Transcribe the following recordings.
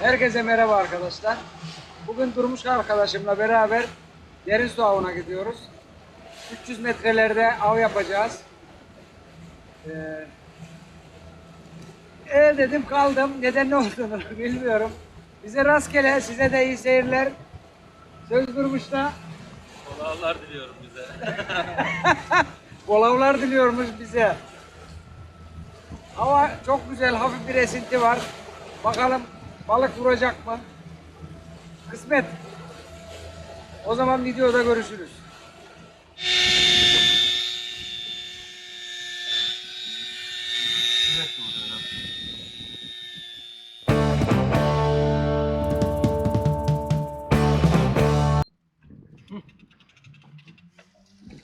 Herkese merhaba arkadaşlar. Bugün Durmuş arkadaşımla beraber derin su avına gidiyoruz. 300 metrelerde av yapacağız. Ee, e dedim kaldım. Neden ne olduğunu bilmiyorum. Bize rastgele, size de iyi seyirler. Söz Durmuş'ta Kolaylar diliyorum bize. bol avlar diliyormuş bize. Hava çok güzel, hafif bir esinti var. Bakalım balık vuracak mı? Kısmet. O zaman videoda görüşürüz.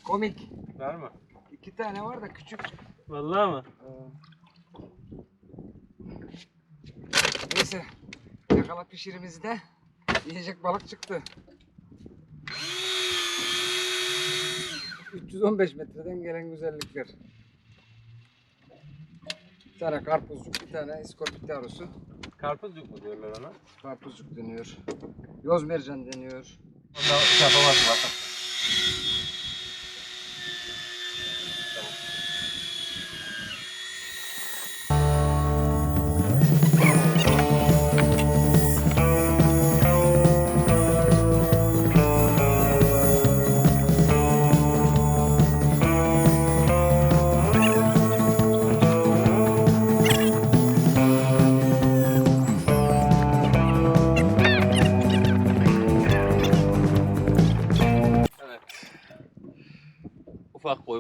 Komik. Var mı? İki tane var da küçük. Vallahi mı? Neyse. Yakala pişirimizi de yiyecek balık çıktı. 315 metreden gelen güzellikler. Bir tane karpuzcuk, bir tane iskorpit yavrusu. Karpuzcuk mu diyorlar ona? Karpuzcuk deniyor. Yoz mercan deniyor. Onda şey yapamazsın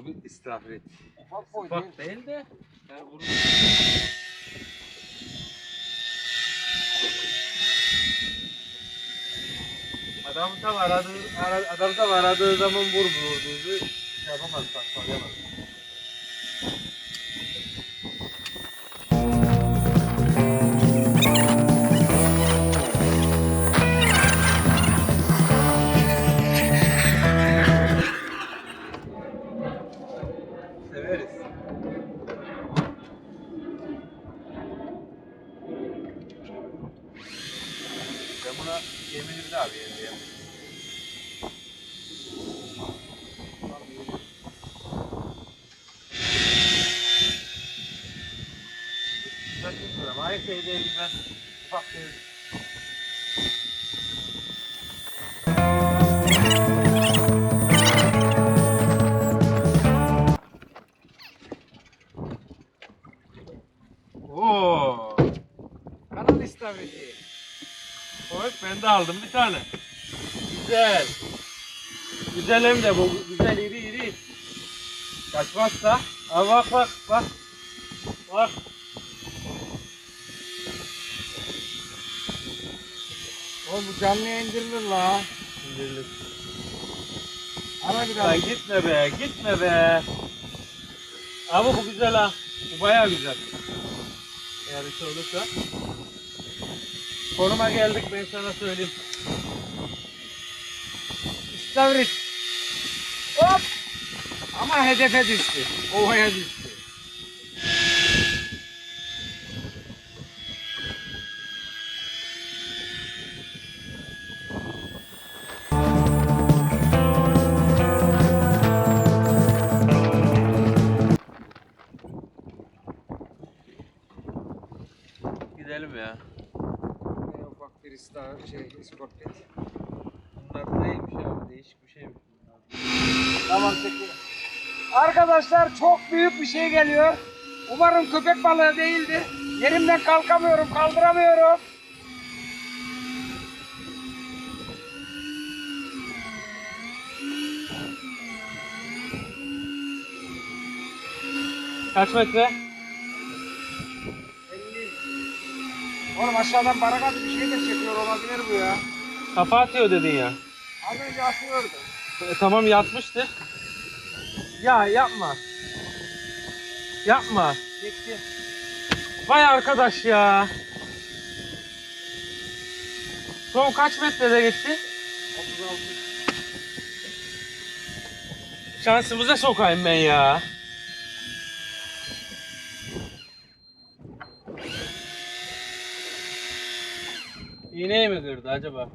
Bir istavrit. Ufak boy değil. Ufak değil de yani vurur. Adam tam aradığı, ara, adam tam aradığı zaman vur vurduğunu şey yapamaz, saklayamaz. Severiz. Ben buna yemini bir daha bir yemeyeyim. Ben bilmiyorum. Aynı şey değil ben ufak değil. De aldım bir tane. Güzel. Güzel hem de bu güzel iri iri. Kaçmazsa. Aa bak bak bak. Bak. Oğlum bu canlıya indirilir la. İndirilir. Ara bir daha. Lan gitme be gitme be. Ama bu güzel ha. Bu baya güzel. Eğer olursa. Konuma geldik ben sana söyleyeyim. İstavrit. Hop. Ama hedefe düştü. Ovaya düştü. Gidelim ya. Yine ufak bir istavrit şey iskorpit. Bunlar neymiş abi değişik bir şey mi? Tamam çekiyorum. Arkadaşlar çok büyük bir şey geliyor. Umarım köpek balığı değildir. Yerimden kalkamıyorum, kaldıramıyorum. Kaç metre? Oğlum aşağıdan barakat bir şey de çekiyor olabilir bu ya. Kafa atıyor dedin ya. Az önce atıyordu. E, tamam yatmıştır. Ya yapma. Yapma. Çekti. Vay arkadaş ya. Son kaç metrede gitti? 36. Şansımıza sokayım ben ya. İğneyi mi kırdı acaba?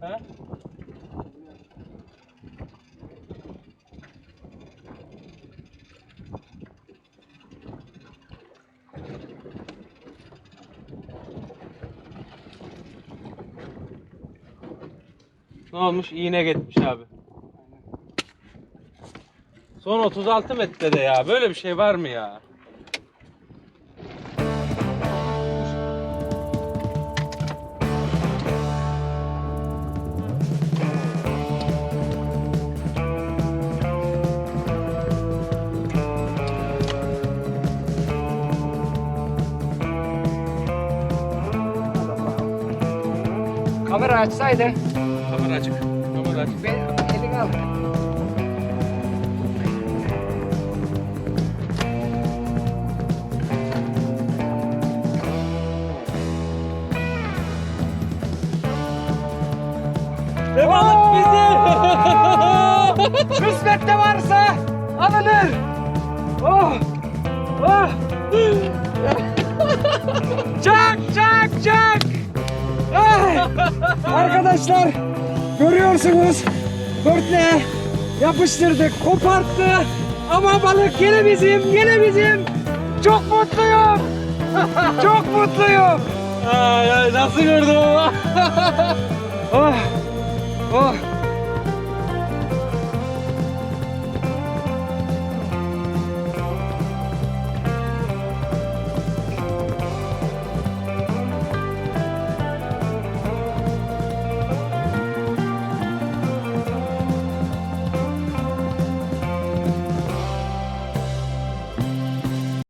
Ha? Ne olmuş? İğne gitmiş abi. Son 36 metrede ya. Böyle bir şey var mı ya? Kamera açsaydı Kamera açık. Kamera açık. ben elini al. Balık bizi? Kısmette varsa alınır. Oh! Oh! çak Arkadaşlar görüyorsunuz dörtle yapıştırdık koparttı. Ama balık yine bizim yine bizim. Çok mutluyum. Çok mutluyum. Ay, ay, nasıl gördüm ama? oh oh